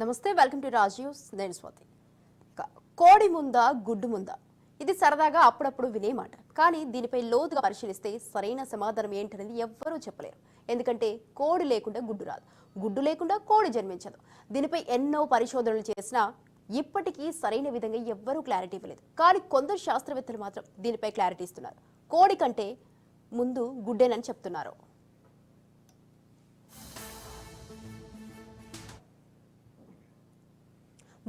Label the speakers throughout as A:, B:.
A: నమస్తే welcome to Raj news. నేను స్వాతి. కోడి ముందా గుడ్డు ముందా. ఇది సరదాగా అప్పుడప్పుడు వినే మాట. కానీ దీనిపై లోతుగా పరిశీలిస్తే సరైన సమాధానం ఏంటనేది ఎవ్వరూ చెప్పలేరు. ఎందుకంటే కోడి లేకుండా గుడ్డు రాదు. గుడ్డు లేకుండా కోడి జన్మించదు. దీనిపై ఎన్నో పరిశోధనలు చేసినా ఇప్పటికీ సరైన విధంగా ఎవ్వరూ క్లారిటీ ఇవ్వలేదు. కానీ కొందరు శాస్త్రవేత్తలు మాత్రం దీనిపై క్లారిటీ ఇస్తున్నారు. కోడి కంటే ముందు గుడ్డేనని చెప్తున్నారు.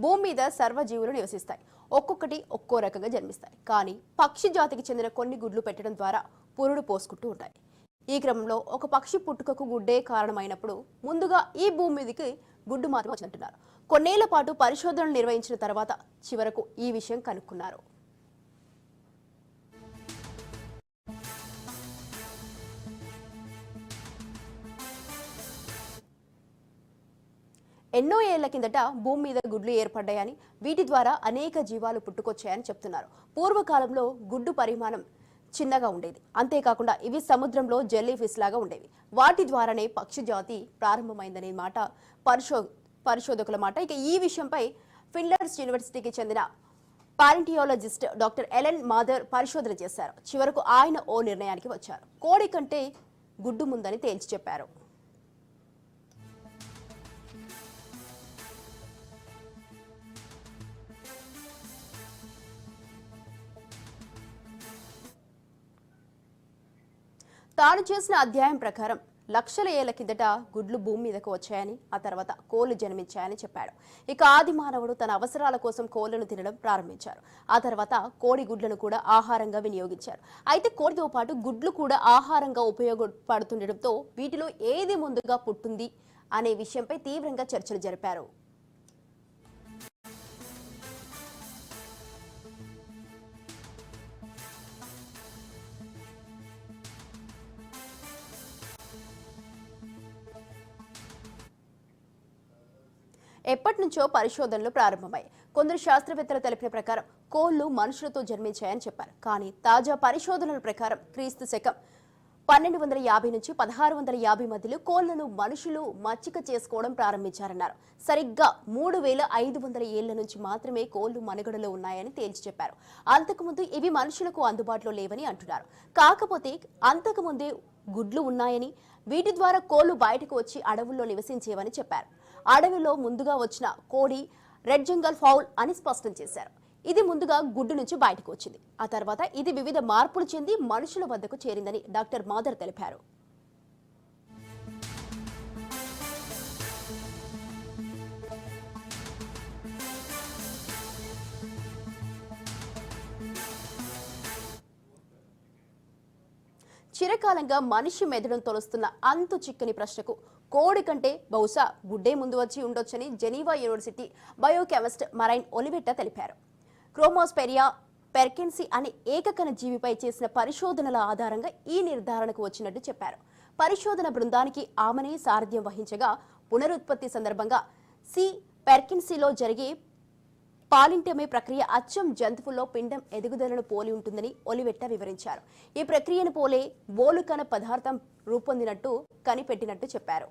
A: భూమి మీద సర్వజీవులు నివసిస్తాయి. ఒక్కొక్కటి ఒక్కో రకంగా జన్మిస్తాయి. కానీ పక్షి జాతికి చెందిన కొన్ని గుడ్లు పెట్టడం ద్వారా పురుడు పోసుకుంటూ ఉంటాయి. ఈ క్రమంలో ఒక పక్షి పుట్టుకకు గుడ్డే కారణమైనప్పుడు ముందుగా ఈ భూమి మీదకి గుడ్డు మాత్రం వచ్చినట్టున్నారు కొన్నేళ్ళ పాటు పరిశోధనలు నిర్వహించిన తర్వాత చివరకు ఈ విషయం కనుక్కున్నారు. ఎన్నో ఏళ్ళ కిందట భూమి మీద గుడ్లు ఏర్పడ్డాయని వీటి ద్వారా అనేక జీవాలు పుట్టుకొచ్చాయని చెప్తున్నారు. పూర్వకాలంలో గుడ్డు పరిమాణం చిన్నగా ఉండేది. అంతేకాకుండా ఇవి సముద్రంలో జెల్లీ ఫిష్ లాగా ఉండేవి. వాటి ద్వారానే పక్షి జాతి ప్రారంభమైందనే మాట పరిశో పరిశోధకుల మాట. ఇక ఈ విషయంపై ఫిన్లాండ్స్ యూనివర్సిటీకి చెందిన పారెంటియాలజిస్ట్ డాక్టర్ ఎలెన్ మాదర్ పరిశోధన చేశారు. చివరకు ఆయన ఓ నిర్ణయానికి వచ్చారు. కోడి కంటే గుడ్డు ముందని తేల్చి చెప్పారు. తాను చేసిన అధ్యాయం ప్రకారం లక్షల ఏళ్ళ కిందట గుడ్లు భూమి మీదకు వచ్చాయని ఆ తర్వాత కోళ్ళు జన్మించాయని చెప్పాడు. ఇక ఆది మానవుడు తన అవసరాల కోసం కోళ్ళను తినడం ప్రారంభించారు. ఆ తర్వాత కోడి గుడ్లను కూడా ఆహారంగా వినియోగించారు. అయితే కోడితో పాటు గుడ్లు కూడా ఆహారంగా ఉపయోగపడుతుండటంతో వీటిలో ఏది ముందుగా పుట్టింది అనే విషయంపై తీవ్రంగా చర్చలు జరిపారు. ఎప్పటి నుంచో పరిశోధనలు ప్రారంభమయ్యాయి. కొందరు శాస్త్రవేత్తలు తెలిపిన ప్రకారం కోళ్ళు మనుషులతో జన్మించాయని చెప్పారు. కానీ తాజా పరిశోధనల ప్రకారం క్రీస్తు శకం పన్నెండు వందల యాభై నుంచి పదహారు వందల యాభై మధ్యలో కోళ్ళను మనుషులు మచ్చిక చేసుకోవడం ప్రారంభించారన్నారు. సరిగ్గా మూడు వేల ఐదు వందల ఏళ్ళ నుంచి మాత్రమే కోళ్ళు మనుగడలో ఉన్నాయని తేల్చి చెప్పారు. అంతకుముందు ఇవి మనుషులకు అందుబాటులో లేవని అంటున్నారు. కాకపోతే అంతకుముందే గుడ్లు ఉన్నాయని వీటి ద్వారా కోళ్ళు బయటకు వచ్చి అడవుల్లో నివసించేవని చెప్పారు. అడవిలో ముందుగా వచ్చిన కోడి రెడ్ జంగల్ ఫౌల్ అని స్పష్టం చేశారు. ఇది ముందుగా గుడ్డు నుంచి బయటకు వచ్చింది. ఆ తర్వాత ఇది వివిధ మార్పులు చెంది మనుషుల వద్దకు చేరిందని డాక్టర్ మాదర్ తెలిపారు. చిరకాలంగా మనిషి మెదడును తొలుస్తున్న అంతు చిక్కని ప్రశ్నకు కోడి కంటే బహుశా గుడ్డే ముందు వచ్చి ఉండొచ్చని Geneva university biochemist Marine Olivetta తెలిపారు. క్రోమోస్పెరియా పెర్కెన్సీ అనే ఏకకణ జీవిపై చేసిన పరిశోధనల ఆధారంగా ఈ నిర్ధారణకు వచ్చినట్టు చెప్పారు. పరిశోధన బృందానికి ఆమెనే సారథ్యం వహించగా పునరుత్పత్తి సందర్భంగా సి పెర్కిన్సీలో జరిగే పాలింటమే ప్రక్రియ అచ్చం జంతువుల్లో పిండం ఎదుగుదలను పోలి ఉంటుందని ఒలివెట్ట వివరించారు. ఈ ప్రక్రియను పోలే బోలుకణ పదార్థం రూపొందినట్టు కనిపెట్టినట్టు చెప్పారు.